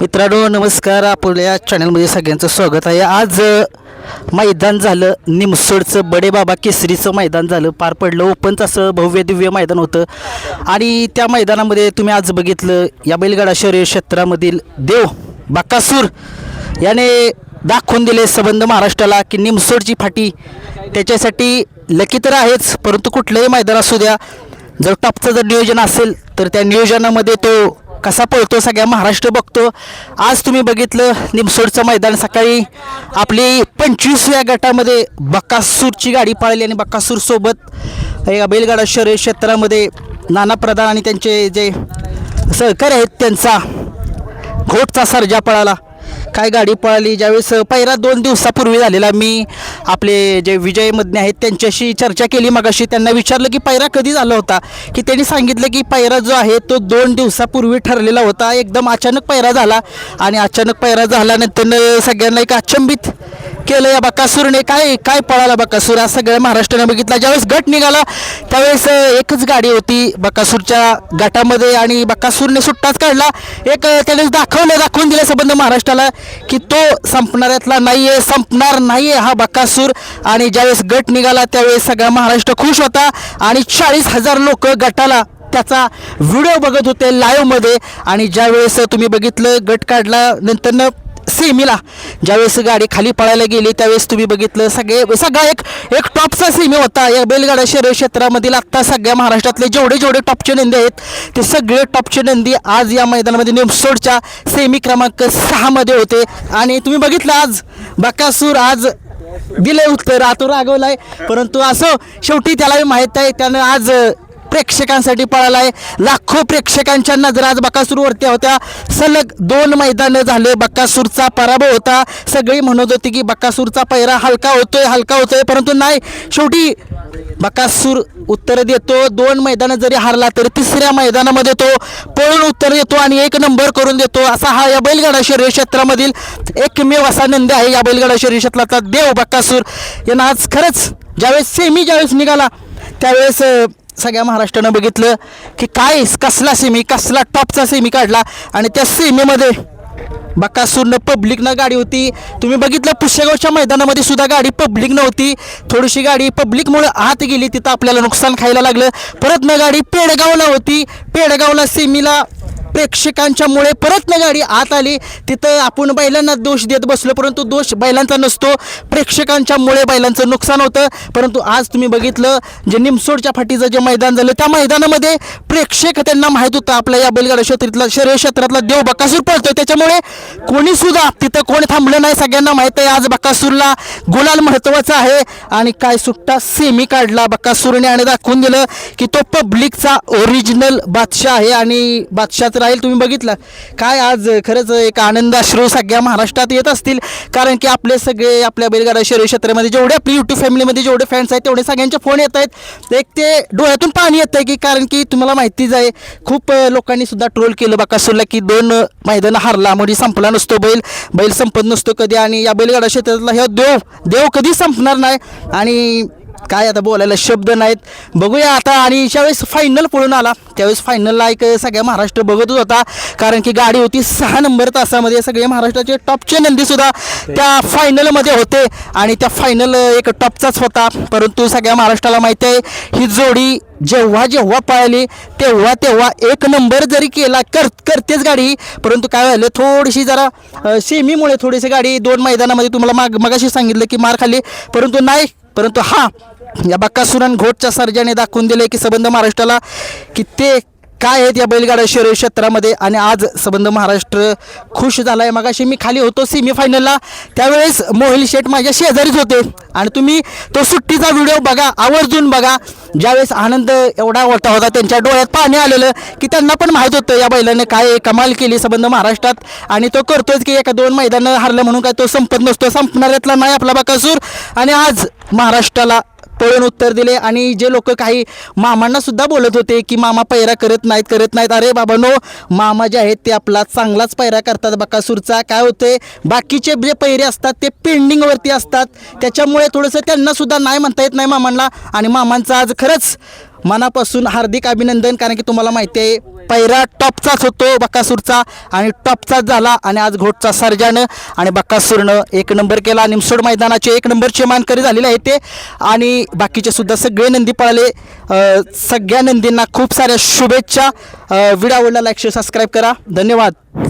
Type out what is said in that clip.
मित्रांनो नमस्कार. आपल्या चॅनलमध्ये सगळ्यांचं स्वागत आहे. आज मैदान झालं. निमसोडचं बडे बाबा केसरीचं मैदान झालं. पार पडलं. ओपनचं असं भव्य दिव्य मैदान होतं. आणि त्या मैदानामध्ये तुम्ही आज बघितलं या बैलगाडा शहरी क्षेत्रामधील देव बाकासूर याने दाखवून दिले संबंध महाराष्ट्राला की निमसोडची फाटी त्याच्यासाठी लकी तर आहेच परंतु कुठलंही मैदान असू द्या. जर टॉपचं जर नियोजन असेल तर त्या नियोजनामध्ये तो कसा पळतो सगळ्या महाराष्ट्र बघतो. आज तुम्ही बघितलं निमसोडचं मैदान सकाळी आपली पंचवीसव्या गटामध्ये बकासूरची गाडी पाळली आणि बकासूरसोबत या बैलगाडा शहर क्षेत्रामध्ये नाना प्रधान आणि त्यांचे जे सहकारी आहेत त्यांचा घोटचा सर्जा पळाला. काय गाडी पळाली? ज्यावेळेस पहिला दोन दिवसापूर्वी झालेला मी आपले जे विजय मधने आहेत त्यांच्याशी चर्चा केली मगाशी. त्यांना विचारलं की पायरा कधी झाला होता? की त्यांनी सांगितलं की पायरा जो आहे तो दोन दिवसापूर्वी ठरलेला होता. एकदम अचानक पायरा झाला. आणि अचानक पायरा झाल्यानंतर सगळ्यांना एक अचंबित केलं या बकासूरने काय काय पळाला बकासूर हा सगळ्या महाराष्ट्राने बघितला. ज्यावेळेस गट निघाला त्यावेळेस एकच गाडी होती बकासूरच्या गटामध्ये आणि बकासूरने सुट्टाच काढला. एक त्याने दाखवलं दाखवून दिलं संबंध महाराष्ट्राला की तो संपणाऱ्यातला नाही आहे संपणार नाही आहे हा बकासूर आणि ज्यावेळेस गट निघाला त्यावेळेस सगळा महाराष्ट्र खुश होता. आणि चाळीस हजार लोक गटाला त्याचा व्हिडिओ बघत होते लाईव्हमध्ये आणि ज्यावेळेस तुम्ही बघितलं गट काढला नंतरनं सेमीला ज्यावेळेस गाडी खाली पळायला गेली त्यावेळेस तुम्ही बघितलं सगळे सगळा एक एक टॉपचा सेमी होता. या बैलगाडा शहर क्षेत्रामधील आत्ता सगळ्या महाराष्ट्रातले जेवढे जेवढे टॉपचे नंदी आहेत ते सगळे टॉपचे नंदी आज या मैदानामध्ये निमसोडच्या सेमी क्रमांक सहामध्ये होते. आणि तुम्ही बघितलं आज बकासूर आज दिले उत्तर आतून रागवलाय. परंतु असं शेवटी त्यालाही माहीत आहे त्यानं आज प्रेक्षकांसाठी पळाला आहे लाखो प्रेक्षकांच्या नजर आज बकासूरवरती होत्या. सलग दोन मैदानं झाले. बकासूरचा पराभव होता. सगळी म्हणत होती की बकासूरचा पैरा हलका होतोय हलका होतोय. परंतु नाही. शेवटी बकासूर उत्तर देतो. दोन मैदानं जरी हारला तरी तिसऱ्या मैदानामध्ये तो पळून उत्तर देतो आणि एक नंबर करून देतो. असा हा या बैलगाडा शरीर क्षेत्रामधील एकमेव असा नंदी आहे. या बैलगाडा शरीर क्षेत्रातला देव बकासूर. यांना आज खरंच ज्यावेळेस सेमी ज्यावेळेस निघाला त्यावेळेस सगळ्या महाराष्ट्रानं बघितलं की काय कसला सेमी कसला टॉपचा सेमी काढला आणि त्या सेमीमध्ये बकासूरनं पब्लिकनं गाडी होती. तुम्ही बघितलं पुष्यगावच्या मैदानामध्ये सुद्धा गाडी पब्लिक नव्हती. थोडीशी गाडी पब्लिकमुळे आत गेली तिथं आपल्याला नुकसान खायला लागलं. परत न गाडी पेडगावला होती. पेडगावला सेमीला प्रेक्षकांच्यामुळे परत न गाडी आत आली. तिथं आपण बैलांना दोष देत बसलो परंतु दोष बैलांचा नसतो. प्रेक्षकांच्यामुळे बैलांचं नुकसान होतं. परंतु आज तुम्ही बघितलं जे निमसोडच्या फाटीचं जे मैदान झालं त्या मैदानामध्ये प्रेक्षक त्यांना माहीत होतं. आपल्या या बैलगाडा क्षेत्रातला शरीर क्षेत्रातला देव बकासूर पळतोय. त्याच्यामुळे कोणी सुद्धा तिथं कोण थांबलं नाही सगळ्यांना माहीत आहे. आज बकासूरला गुलाल महत्त्वाचा आहे. आणि काय सुट्टा सेमी काढला बकासूरने आणि दाखवून दिलं की तो पब्लिकचा ओरिजिनल बादशाह आहे. आणि बादशाहचं राहील तुम्ही बघितलं. काय आज खरंच एक आनंद अश्रू सगळ्या महाराष्ट्रात येत असतील. कारण की आपले सगळे आपल्या बैलगाडा शरीर क्षेत्रामध्ये जेवढे आपली यूट्यूब फॅमिलीमध्ये जेवढे फॅन्स आहेत तेवढे सगळ्यांचे फोन येत आहेत. एक ते डोळ्यातून पाणी येतं आहे की कारण की तुम्हाला माहितीच आहे खूप लोकांनी सुद्धा ट्रोल केलं. बकासूरला की दोन मैदान मैदानं हारला. म्हणजे संपला नसतो बैल. बैल संपत नसतो कधी. आणि या बैलगाडा क्षेत्रातला ह्या देव देव कधी संपणार नाही. आणि काय आता बोलायला शब्द नाहीत. बघूया आता आणि ज्यावेळेस फायनल पळून आला त्यावेळेस फायनलला एक सगळ्या महाराष्ट्र बघतच होता. कारण की गाडी होती सहा नंबर तासामध्ये. सगळे महाराष्ट्राचे टॉपचे नंदीसुद्धा त्या फायनलमध्ये होते. आणि त्या फायनल एक टॉपचाच होता. परंतु सगळ्या महाराष्ट्राला माहिती आहे ही जोडी जेव्हा जेव्हा पळाली तेव्हा तेव्हा एक नंबर जरी केला कर करतेच गाडी. परंतु काय झालं थोडीशी जरा सेमीमुळे थोडीशी गाडी दोन मैदानामध्ये तुम्हाला माग मगाशी सांगितलं की मार खाली परंतु नाही परंतु हा या बक्कासुरन घोटच्या सर्जाने दाखवून दिले की संबंध महाराष्ट्राला की ते काय आहेत या बैलगाडा शहरी क्षेत्रामध्ये आणि आज संबंध महाराष्ट्र खुश झाला आहे मगाशी मी खाली होतो सेमीफायनलला त्यावेळेस मोहिल शेठ माझ्या शेजारीच होते. आणि तुम्ही तो सुट्टीचा व्हिडिओ बघा आवर्जून बघा. ज्यावेळेस आनंद एवढा मोठा होता त्यांच्या डोळ्यात पाणी आलेलं की त्यांना पण माहीत होतं या बैलाने काय कमाल केली संबंध महाराष्ट्रात. आणि तो करतोच की एका दोन मैदानं हारलं म्हणून काय तो संपत नसतो संपणाऱ्यातला नाही आपला बकासूर. आणि आज महाराष्ट्राला पळून उत्तर दिले. आणि जे लोक काही मामांना सुद्धा बोलत होते की मामा पैरा करत नाहीत करत नाहीत. अरे बाबा नो मामा जे आहेत ते आपला चांगलाच पैरा करतात बकासूरचा. काय होते बाकीचे जे पैरे असतात ते पेंडिंगवरती असतात. त्याच्यामुळे थोडंसं त्यांना सुद्धा नाही म्हणता येत नाही मामांना. आणि मामांचा आज खरंच मनापासून हार्दिक अभिनंदन कारण की तुम्हाला माहिती आहे पैरा टॉपचाच होतो बकासूरचा आणि टॉपचाच झाला आणि आज घोटचा सर्जानं आणि बक्कासूरनं एक नंबर केला. निमसोड मैदानाचे एक नंबरचे मानकरी झालेले आहेत ते. आणि बाकीचे सुद्धा सगळे नंदी पळाले. सगळ्या नंदींना खूप साऱ्या शुभेच्छा. व्हिडिओ आवडला लाईक शेअर सबस्क्राईब करा. धन्यवाद.